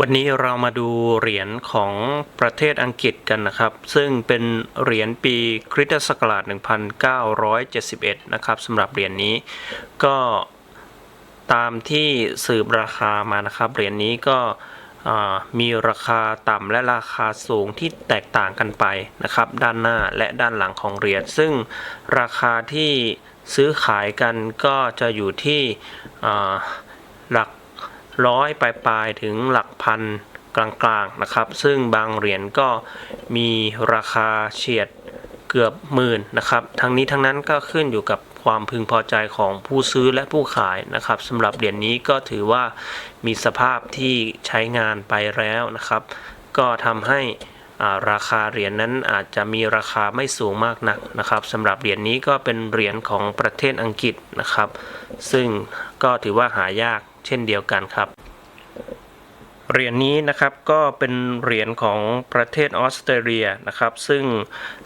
วันนี้เรามาดูเหรียญของประเทศอังกฤษกันนะครับ ซึ่งเป็นเหรียญปีคริสตศักราช 1971 นะครับสำหรับเหรียญนี้ก็ตามที่สืบราคามานะครับ เหรียญนี้ก็มีราคาต่ำและราคาสูงที่แตกต่างกันไปนะครับ ด้านหน้าและด้านหลังของเหรียญซึ่งราคาที่ซื้อขายกันก็จะอยู่ที่หลัก ร้อยปลายๆถึงหลักพันกลางๆนะครับ ซึ่งบางเหรียญก็มีราคาเฉียดเกือบหมื่นนะครับ ทั้งนี้ทั้งนั้นก็ขึ้นอยู่กับความพึงพอใจของผู้ซื้อและผู้ขายนะครับสำหรับเหรียญนี้ก็ถือว่ามีสภาพที่ใช้งานไปแล้วนะครับ ก็ทำให้อ่าราคาเหรียญนั้นอาจจะมีราคาไม่สูงมากนักนะครับสำหรับเหรียญนี้ก็เป็นเหรียญของประเทศอังกฤษนะครับ ซึ่งก็ถือว่าหายาก เช่นเดียวกันครับ เหรียญนี้นะครับก็เป็นเหรียญของประเทศออสเตรเลียนะครับ ซึ่ง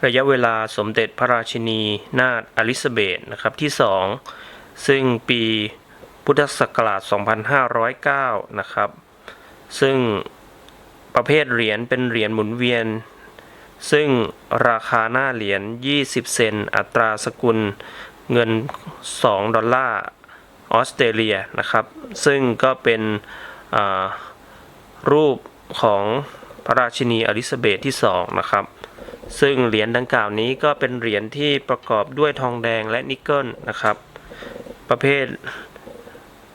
ระยะเวลาสมเด็จพระราชินีนาถอลิซาเบธนะครับที่ 2 ซึ่งปีพุทธศักราช 2509 นะครับ ซึ่งประเภทเหรียญเป็นเหรียญหมุนเวียน ซึ่งราคาหน้าเหรียญ 20 เซนต์อัตราสกุลเงิน 2 ดอลลาร์ ออสเตรเลียนะครับ ซึ่งก็เป็นรูปของพระราชินีอลิซาเบธที่2นะครับ ซึ่งเหรียญดังกล่าวนี้ก็เป็นเหรียญที่ประกอบด้วยทองแดงและนิกเกิลนะครับ ประเภท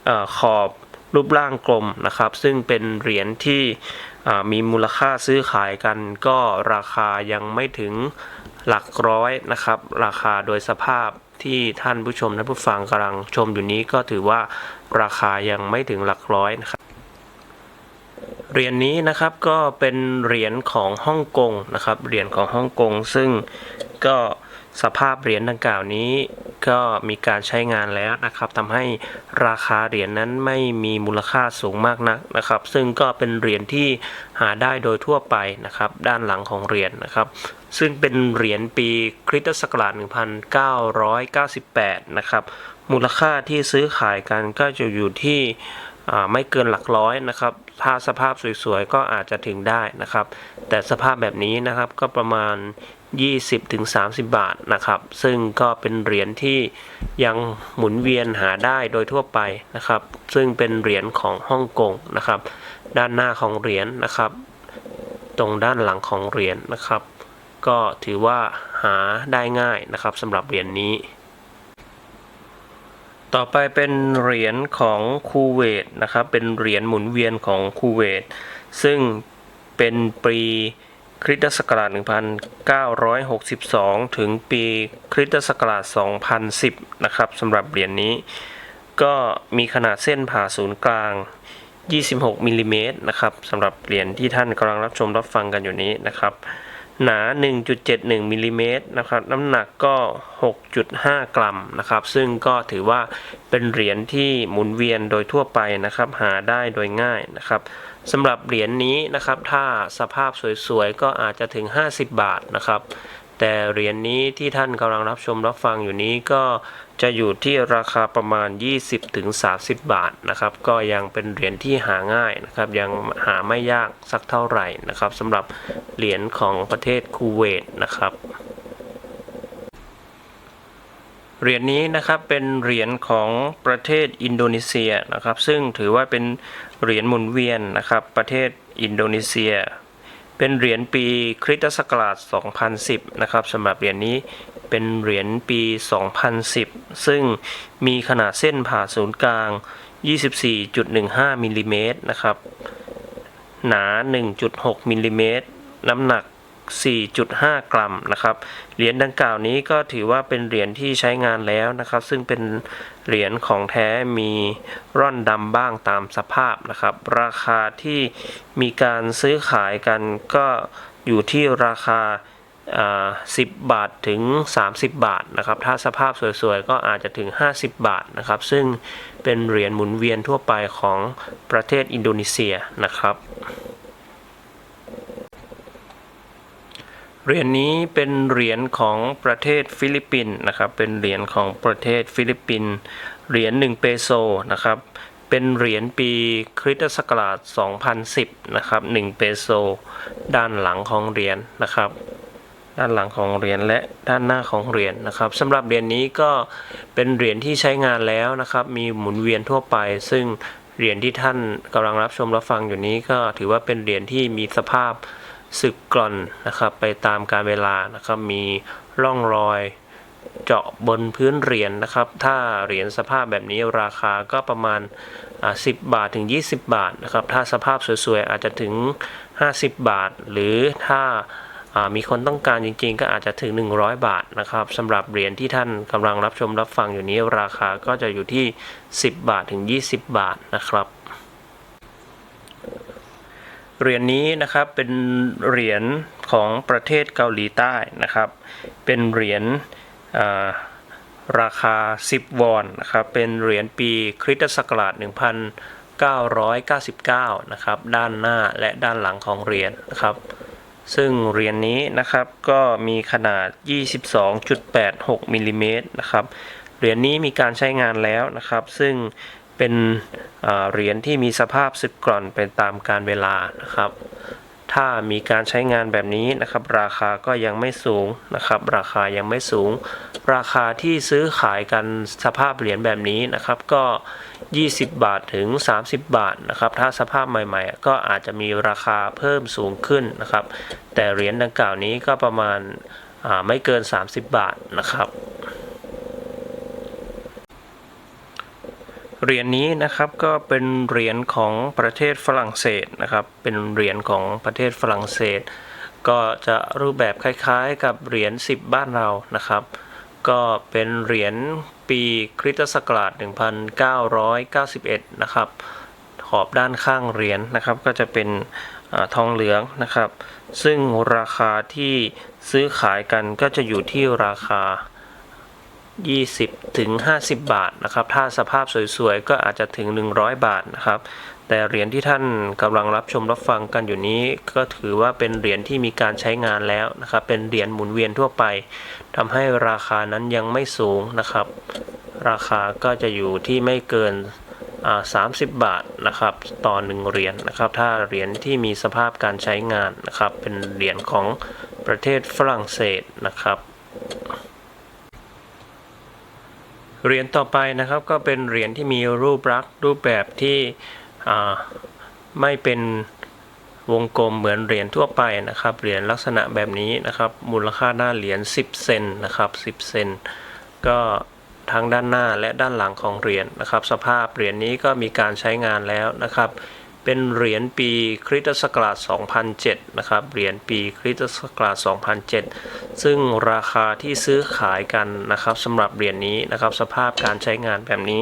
อขอบรูปร่างกลมนะครับ ซึ่งเป็นเหรียญที่มีมูลค่าซื้อขายกันก็ราคายังไม่ถึงหลักร้อยนะครับ ราคาโดยสภาพ ที่ท่านผู้ชมและผู้ฟังกำลังชมอยู่นี้ก็ถือว่าราคายังไม่ถึงหลักร้อยนะครับเหรียญนี้นะครับก็เป็นเหรียญของฮ่องกงนะครับเหรียญของฮ่องกงซึ่งก็ สภาพเหรียญดังกล่าวนี้ก็มีการใช้งานแล้วนะครับทำให้ราคาเหรียญนั้นไม่มีมูลค่าสูงมากนักนะครับ ซึ่งก็เป็นเหรียญที่หาได้โดยทั่วไปนะครับ ด้านหลังของเหรียญนะครับ ซึ่งเป็นเหรียญปีคริสตศักราช1998 นะครับ มูลค่าที่ซื้อขายกันก็จะอยู่ที่ไม่เกินหลักร้อยนะครับ ถ้าสภาพสวยๆ ก็อาจจะถึงได้นะครับ แต่สภาพแบบนี้นะครับก็ประมาณ 20-30 บาทนะครับ ซึ่งก็เป็นเหรียญที่ยังหมุนเวียนหาได้โดยทั่วไปนะครับ ซึ่งเป็นเหรียญของฮ่องกงนะครับ ด้านหน้าของเหรียญนะครับ ตรงด้านหลังของเหรียญนะครับ ก็ถือว่าหาได้ง่ายนะครับสำหรับเหรียญนี้ ต่อไปเป็นเหรียญของคูเวตนะครับ เป็นเหรียญหมุนเวียนของคูเวต ซึ่งเป็นปีคริสตศักราช 1962 ถึงปีคริสตศักราช 2010 นะครับสำหรับเหรียญนี้ ก็มีขนาดเส้นผ่าศูนย์กลาง 26มิลลิเมตรนะครับสำหรับเหรียญที่ท่านกำลังรับชมรับฟังกันอยู่นี้นะครับ หนา 1.71มิลลิเมตรนะครับ น้ำหนักก็ 6.5 กรัมนะครับ ซึ่งก็ถือว่าเป็นเหรียญที่หมุนเวียนโดยทั่วไปนะครับ หาได้โดยง่ายนะครับสำหรับเหรียญนี้นะครับ ถ้าสภาพสวยๆ ก็อาจจะถึง 50 บาทนะครับ แต่เหรียญนี้ที่ท่านกำลังรับชมรับฟังอยู่นี้ก็จะอยู่ที่ราคาประมาณ 20-30 บาทนะครับ ก็ยังเป็นเหรียญที่หาง่ายนะครับ ยังหาไม่ยากสักเท่าไหร่นะครับสำหรับเหรียญของประเทศคูเวตนะครับเหรียญนี้นะครับเป็นเหรียญของประเทศอินโดนีเซียนะครับ ซึ่งถือว่าเป็นเหรียญหมุนเวียนนะครับ ประเทศอินโดนีเซีย เป็นเหรียญปีคริสตศักราช 2010 นะครับสำหรับเหรียญนี้เป็นเหรียญปี 2010 ซึ่งมีขนาดเส้นผ่าศูนย์กลาง 24.15มิลลิเมตรนะครับ หนา 1.6มิลลิเมตรน้ำหนัก 4.5 กรัมนะครับเหรียญดังกล่าวนี้ก็ถือว่าเป็นเหรียญที่ใช้งานแล้วนะครับ ซึ่งเป็นเหรียญของแท้มีร่อนดำบ้างตามสภาพนะครับ ราคาที่มีการซื้อขายกันก็อยู่ที่ราคา 10 บาทถึง 30 บาทนะครับ ถ้าสภาพสวยๆ ก็อาจจะถึง 50 บาทนะครับ ซึ่งเป็นเหรียญหมุนเวียนทั่วไปของประเทศอินโดนีเซียนะครับ เหรียญนี้เป็นเหรียญของประเทศฟิลิปปินส์นะครับ เป็นเหรียญของประเทศฟิลิปปินส์ เหรียญ1เปโซนะครับ เป็นเหรียญปีคริสตศักราช 2010 นะครับ1เปโซ ด้านหลังของเหรียญนะครับ ด้านหลังของเหรียญและด้านหน้าของเหรียญนะครับสำหรับเหรียญนี้ก็เป็นเหรียญที่ใช้งานแล้วนะครับ มีหมุนเวียนทั่วไป ซึ่งเหรียญที่ท่านกำลังรับชมรับฟังอยู่นี้ก็ถือว่าเป็นเหรียญที่มีสภาพ สึกกร่อนนะครับไปตามกาลเวลานะครับมีร่องรอยเจาะบนพื้นเหรียญนะครับ ถ้าเหรียญสภาพแบบนี้ราคาก็ประมาณ 10 บาทถึง 20 บาทนะครับ ถ้าสภาพสวยๆ อาจจะถึง 50 บาท หรือถ้ามีคนต้องการจริงๆ ก็อาจจะถึง 100 บาทนะครับสำหรับเหรียญที่ท่านกำลังรับชมรับฟังอยู่นี้ราคาก็จะอยู่ที่ 10 บาทถึง 20 บาทนะครับ เหรียญนี้นะครับเป็นเหรียญของประเทศเกาหลีใต้นะครับ เป็นเหรียญราคา 10 วอนนะครับ เป็นเหรียญปีคริสตศักราช 1999 นะครับ ด้านหน้าและด้านหลังของเหรียญนะครับ ซึ่งเหรียญนี้นะครับก็มีขนาด 22.86มิลลิเมตรนะครับ เหรียญนี้มีการใช้งานแล้วนะครับ ซึ่ง เป็นเหรียญที่มีสภาพสึกกร่อนไปตามการเวลานะครับ ถ้ามีการใช้งานแบบนี้นะครับ ราคาก็ยังไม่สูงนะครับ ราคายังไม่สูง ราคาที่ซื้อขายกันสภาพเหรียญแบบนี้นะครับ ก็ 20 บาทถึง 30 บาทนะครับ ถ้าสภาพใหม่ๆ ก็อาจจะมีราคาเพิ่มสูงขึ้นนะครับ แต่เหรียญดังกล่าวนี้ก็ประมาณไม่เกิน 30 บาทนะครับ เหรียญนี้นะครับก็เป็นเหรียญของประเทศฝรั่งเศสนะครับ เป็นเหรียญของประเทศฝรั่งเศส ก็จะรูปแบบคล้ายๆ กับเหรียญ10 บ้านเรานะครับ ก็เป็นเหรียญปีคริสตศักราช 1991 นะครับ ขอบด้านข้างเหรียญนะครับ ก็จะเป็นอทองเหลืองนะครับ ซึ่งราคาที่ซื้อขายกันก็จะอยู่ที่ราคา 20ถึง50 บาทนะครับ ถ้าสภาพสวยๆ ก็อาจจะถึง 100 บาทนะครับ แต่เหรียญที่ท่านกำลังรับชมรับฟังกันอยู่นี้ ก็ถือว่าเป็นเหรียญที่มีการใช้งานแล้วนะครับ เป็นเหรียญหมุนเวียนทั่วไปทำให้ราคานั้นยังไม่สูงนะครับ ราคาก็จะอยู่ที่ไม่เกิน30 บาทนะครับต่อหนึ่งเหรียญนะครับ ถ้าเหรียญที่มีสภาพการใช้งานนะครับ เป็นเหรียญของประเทศฝรั่งเศสนะครับ เหรียญต่อไปนะครับก็เป็นเหรียญที่มีรูปลักษณ์รูปแบบที่ไม่เป็นวงกลมเหมือนเหรียญทั่วไปนะครับ เหรียญลักษณะแบบนี้นะครับ มูลค่าหน้าเหรียญ 10 เซนนะครับ 10 เซนก็ทั้งด้านหน้าและด้านหลังของเหรียญนะครับ สภาพเหรียญนี้ก็มีการใช้งานแล้วนะครับ เป็นเหรียญปีคริสตศักราช 2007 นะครับ เหรียญปีคริสตศักราช 2007 ซึ่งราคาที่ซื้อขายกันนะครับสำหรับเหรียญนี้นะครับ สภาพการใช้งานแบบนี้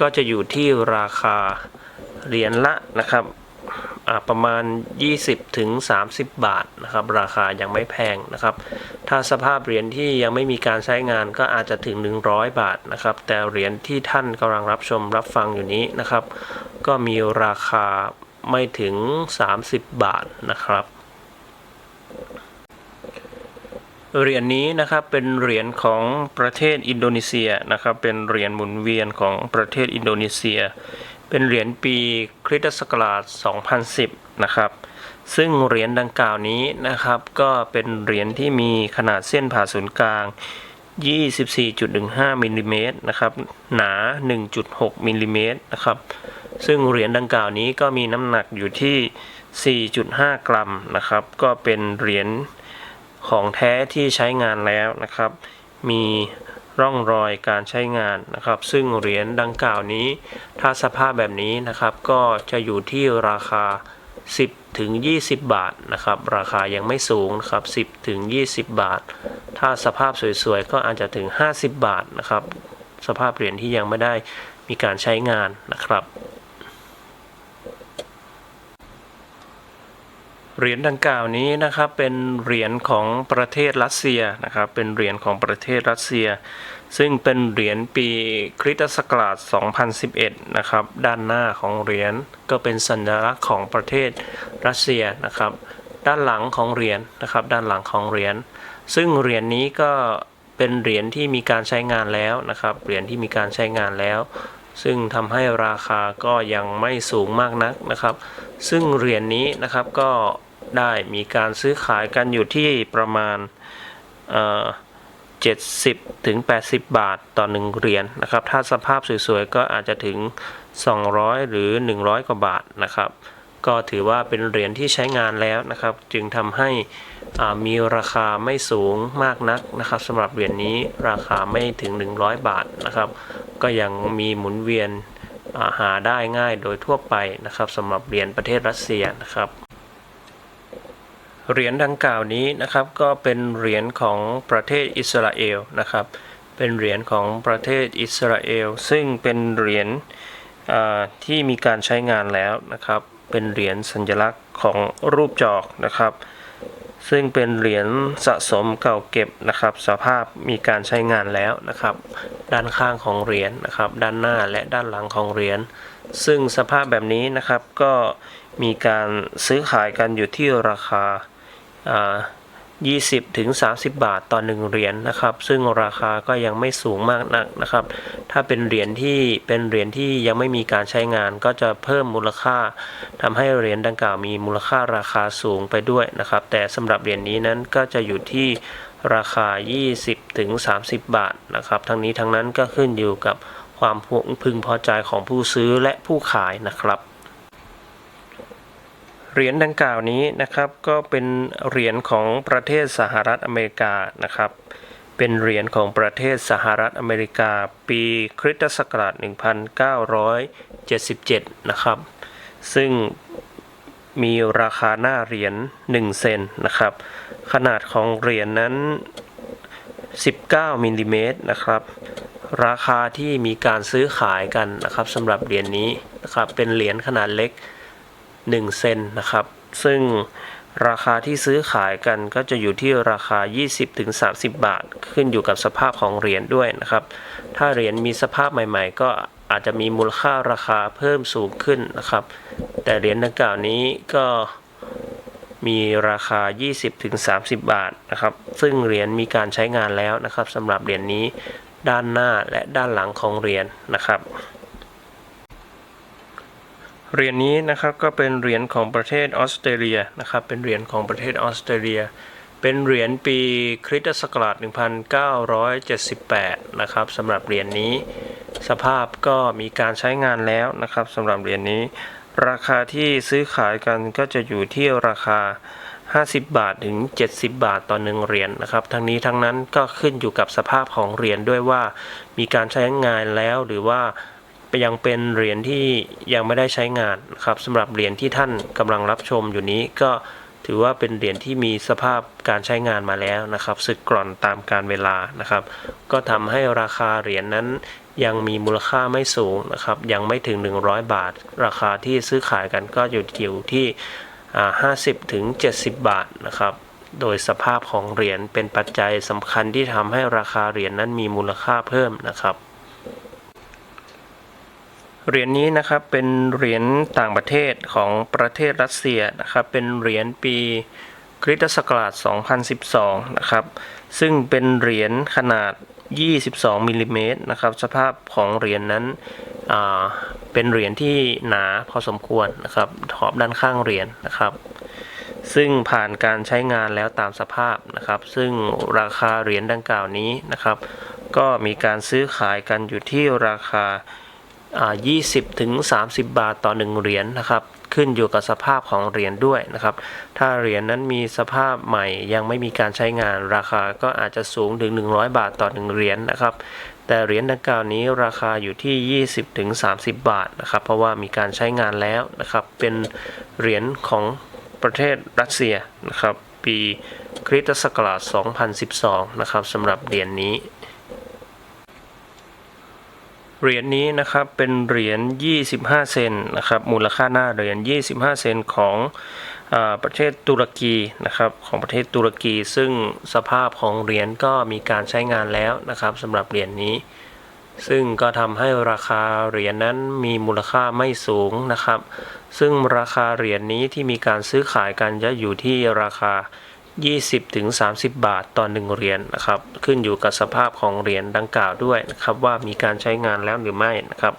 ก็จะอยู่ที่ราคาเหรียญละนะครับ ประมาณ 20ถึง30 บาทนะครับ ราคายังไม่แพงนะครับ ถ้าสภาพเหรียญที่ยังไม่มีการใช้งานก็อาจจะถึง 100 บาทนะครับ แต่เหรียญที่ท่านกำลังรับชมรับฟังอยู่นี้นะครับ ก็มีราคาไม่ถึง 30 บาทนะครับเหรียญนี้นะครับเป็นเหรียญของประเทศอินโดนีเซียนะครับ เป็นเหรียญหมุนเวียนของประเทศอินโดนีเซีย เป็นเหรียญปีคริสตศักราช 2010 นะครับ ซึ่งเหรียญดังกล่าวนี้นะครับ ก็เป็นเหรียญที่มีขนาดเส้นผ่าศูนย์กลาง 24.15 มิลลิเมตรนะครับ หนา 1.6 มิลลิเมตรนะครับ ซึ่งเหรียญดังกล่าวนี้ก็มีน้ำหนักอยู่ที่ 4.5 กรัมนะครับ ก็เป็นเหรียญของแท้ที่ใช้งานแล้วนะครับ มี ร่องรอยการใช้งานนะครับ ซึ่งเหรียญดังกล่าวนี้ ถ้าสภาพแบบนี้นะครับก็จะอยู่ที่ราคา 10ถึง20 บาทนะครับ ราคายังไม่สูงนะครับ 10ถึง20 บาท ถ้าสภาพสวยๆ ก็อาจจะถึง 50 บาทนะครับ สภาพเหรียญที่ยังไม่ได้มีการใช้งานนะครับ เหรียญดังกล่าวนี้นะครับเป็นเหรียญของประเทศรัสเซียนะครับเป็นเหรียญของประเทศรัสเซีย ซึ่งเป็นเหรียญปีคริสตศักราช 2011 นะครับด้านหน้าของเหรียญก็เป็นสัญลักษณ์ของประเทศรัสเซียนะครับ ด้านหลังของเหรียญนะครับด้านหลังของเหรียญซึ่งเหรียญนี้ก็เป็นเหรียญที่มีการใช้งานแล้วนะครับเหรียญที่มีการใช้งานแล้วซึ่งทำให้ราคาก็ยังไม่สูงมากนักนะครับ ซึ่งเหรียญนี้นะครับก็ ได้มีการซื้อขายกันอยู่ที่ประมาณเอ่อ70ถึง 80 บาทต่อ 1 เหรียญนะครับ ถ้าสภาพสวยๆ ก็อาจจะถึง 200 หรือ 100 กว่าบาทนะครับ ก็ถือว่าเป็นเหรียญที่ใช้งานแล้วนะครับ จึงทำให้มีราคาไม่สูงมากนักนะครับสำหรับเหรียญนี้ราคาไม่ถึง 100 บาทนะครับ ก็ยังมีหมุนเวียนาหาได้ง่ายโดยทั่วไปนะครับสำหรับเหรียญประเทศรัสเซียนะครับ เหรียญดังกล่าวนี้นะครับก็เป็นเหรียญของประเทศอิสราเอลนะครับ เป็นเหรียญของประเทศอิสราเอลซึ่งเป็นเหรียญที่มีการใช้งานแล้วนะครับ เป็นเหรียญสัญลักษณ์ของรูปจอกนะครับ ซึ่งเป็นเหรียญสะสมเก่าเก็บนะครับ สภาพมีการใช้งานแล้วนะครับ ด้านข้างของเหรียญนะครับ ด้านหน้าและด้านหลังของเหรียญซึ่งสภาพแบบนี้นะครับก็มีการซื้อขายกันอยู่ที่ราคา 20 ถึง 30 บาทต่อ 1 เหรียญนะครับ ซึ่งราคาก็ยังไม่สูงมากนักนะครับ ถ้าเป็นเหรียญที่เป็นเหรียญที่ยังไม่มีการใช้งานก็จะเพิ่มมูลค่าทำให้เหรียญดังกล่าวมีมูลค่าราคาสูงไปด้วยนะครับ แต่สำหรับเหรียญนี้นั้นก็จะอยู่ที่ราคา 20 ถึง 30 บาทนะครับ ทั้งนี้ทั้งนั้นก็ขึ้นอยู่กับความพึงพอใจของผู้ซื้อและผู้ขายนะครับ เหรียญดังกล่าวนี้นะครับก็เป็นเหรียญของประเทศสหรัฐอเมริกานะครับ เป็นเหรียญของประเทศสหรัฐอเมริกา ปีคริสตศักราช 1977 นะครับ ซึ่งมีราคาหน้าเหรียญ1เซนนะครับ ขนาดของเหรียญนั้น 19มิลลิเมตรนะครับ ราคาที่มีการซื้อขายกันนะครับสำหรับเหรียญนี้นะครับเป็นเหรียญขนาดเล็ก 1 เซนนะครับ ซึ่งราคาที่ซื้อขายกันก็จะอยู่ที่ราคา 20-30 บาท ขึ้นอยู่กับสภาพของเหรียญด้วยนะครับ ถ้าเหรียญมีสภาพใหม่ ๆ ก็อาจจะมีมูลค่าราคาเพิ่มสูงขึ้นนะครับ แต่เหรียญดังกล่าวนี้ก็มีราคา 20-30 บาทนะครับ ซึ่งเหรียญมีการใช้งานแล้วนะครับสำหรับเหรียญนี้ด้านหน้าและด้านหลังของเหรียญนะครับ เหรียญนี้นะครับก็เป็นเหรียญของประเทศออสเตรเลียนะครับเป็นเหรียญของประเทศออสเตรเลีย เป็นเหรียญปีคริสตศักราช1978นะครับสำหรับเหรียญนี้ สภาพก็มีการใช้งานแล้วนะครับสำหรับเหรียญนี้ ราคาที่ซื้อขายกันก็จะอยู่ที่ราคา 50 บาทถึง 70 บาทต่อหนึ่งเหรียญนะครับ ทั้งนี้ทั้งนั้นก็ขึ้นอยู่กับสภาพของเหรียญด้วยว่า มีการใช้งานแล้วหรือว่า ยังเป็นเหรียญที่ยังไม่ได้ใช้งานนะครับสำหรับเหรียญที่ท่านกำลังรับชมอยู่นี้ก็ถือว่าเป็นเหรียญที่มีสภาพการใช้งานมาแล้วนะครับสึกกร่อนตามการเวลานะครับ ก็ทำให้ราคาเหรียญนั้นยังมีมูลค่าไม่สูงนะครับ ยังไม่ถึง 100 บาท ราคาที่ซื้อขายกันก็อยู่อยู่ที่อ่า50ถึง70 บาทนะครับ โดยสภาพของเหรียญเป็นปัจจัยสำคัญที่ทำให้ราคาเหรียญนั้นมีมูลค่าเพิ่มนะครับ เหรียญนี้นะครับเป็นเหรียญต่างประเทศของประเทศรัสเซียนะครับเป็นเหรียญปีคริสตศักราช 2012 นะครับซึ่งเป็นเหรียญขนาด 22มิลลิเมตรนะครับสภาพของเหรียญนั้นเป็นเหรียญที่หนาพอสมควรนะครับขอบด้านข้างเหรียญนะครับ ซึ่งผ่านการใช้งานแล้วตามสภาพนะครับ ซึ่งราคาเหรียญดังกล่าวนี้นะครับ ก็มีการซื้อขายกันอยู่ที่ราคา 20ถึง30 บาทต่อ 1 เหรียญนะครับ ขึ้นอยู่กับสภาพของเหรียญด้วยนะครับ ถ้าเหรียญนั้นมีสภาพใหม่ยังไม่มีการใช้งานราคาก็อาจจะสูงถึง 100 บาทต่อ 1 เหรียญนะครับ แต่เหรียญดังกล่าวนี้ราคาอยู่ที่ 20ถึง30 บาทนะครับ เพราะว่ามีการใช้งานแล้วนะครับ เป็นเหรียญของประเทศรัสเซียนะครับ ปีคริสตศักราช2012 นะครับสำหรับเหรียญนี้ เหรียญนี้นะครับเป็นเหรียญ 25 เซนนะครับมูลค่าหน้าเหรียญ 25 เซนของอประเทศตุรกีนะครับของประเทศตุรกี ซึ่งสภาพของเหรียญก็มีการใช้งานแล้วนะครับสำหรับเหรียญนี้ ซึ่งก็ทำให้ราคาเหรียญนั้นมีมูลค่าไม่สูงนะครับ ซึ่งราคาเหรียญนี้ที่มีการซื้อขายกันจะอยู่ที่ราคา 20ถึง30 บาทต่อ1เหรียญนะครับ ขึ้นอยู่กับสภาพของเหรียญดังกล่าวด้วยนะครับ ว่ามีการใช้งานแล้วหรือไม่นะครับ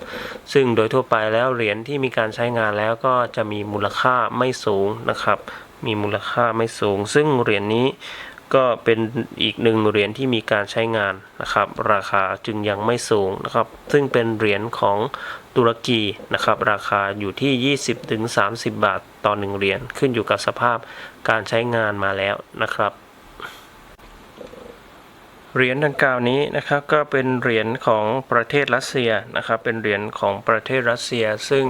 ซึ่งโดยทั่วไปแล้วเหรียญที่มีการใช้งานแล้วก็จะมีมูลค่าไม่สูงนะครับ มีมูลค่าไม่สูง ซึ่งเหรียญนี้ก็เป็นอีกหนึ่งเหรียญที่มีการใช้งานนะครับ ราคาจึงยังไม่สูงนะครับ ซึ่งเป็นเหรียญของ ตุรกีนะครับราคาอยู่ที่ 20ถึง30 บาทต่อ 1 เหรียญขึ้นอยู่กับสภาพการใช้งานมาแล้วนะครับเหรียญดังกล่าวนี้นะครับก็เป็นเหรียญของประเทศรัสเซียนะครับ เป็นเหรียญของประเทศรัสเซีย ซึ่ง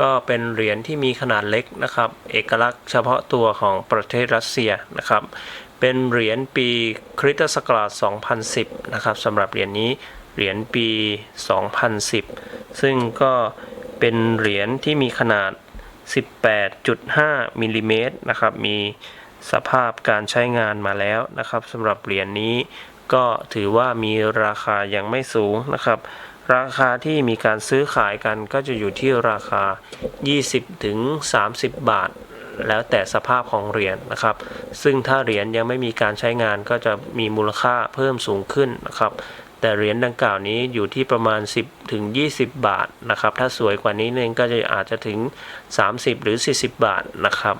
ก็เป็นเหรียญที่มีขนาดเล็กนะครับ เอกลักษณ์เฉพาะตัวของประเทศรัสเซียนะครับ เป็นเหรียญปีคริสตศักราช 2010 นะครับสำหรับเหรียญนี้ เหรียญปี 2010 ซึ่งก็เป็นเหรียญที่มีขนาด 18.5มิลลิเมตรนะครับมีสภาพการใช้งานมาแล้วนะครับสำหรับเหรียญนี้ก็ถือว่ามีราคายังไม่สูงนะครับ ราคาที่มีการซื้อขายกันก็จะอยู่ที่ราคา 20ถึง30บาท แล้วแต่สภาพของเหรียญนะครับ ซึ่งถ้าเหรียญยังไม่มีการใช้งานก็จะมีมูลค่าเพิ่มสูงขึ้นนะครับ แต่เหรียญดังกล่าวนี้อยู่ที่ประมาณ 10ถึง20 บาทนะครับ ถ้าสวยกว่านี้นึงก็จะอาจจะถึง 30 หรือ 40 บาทนะครับ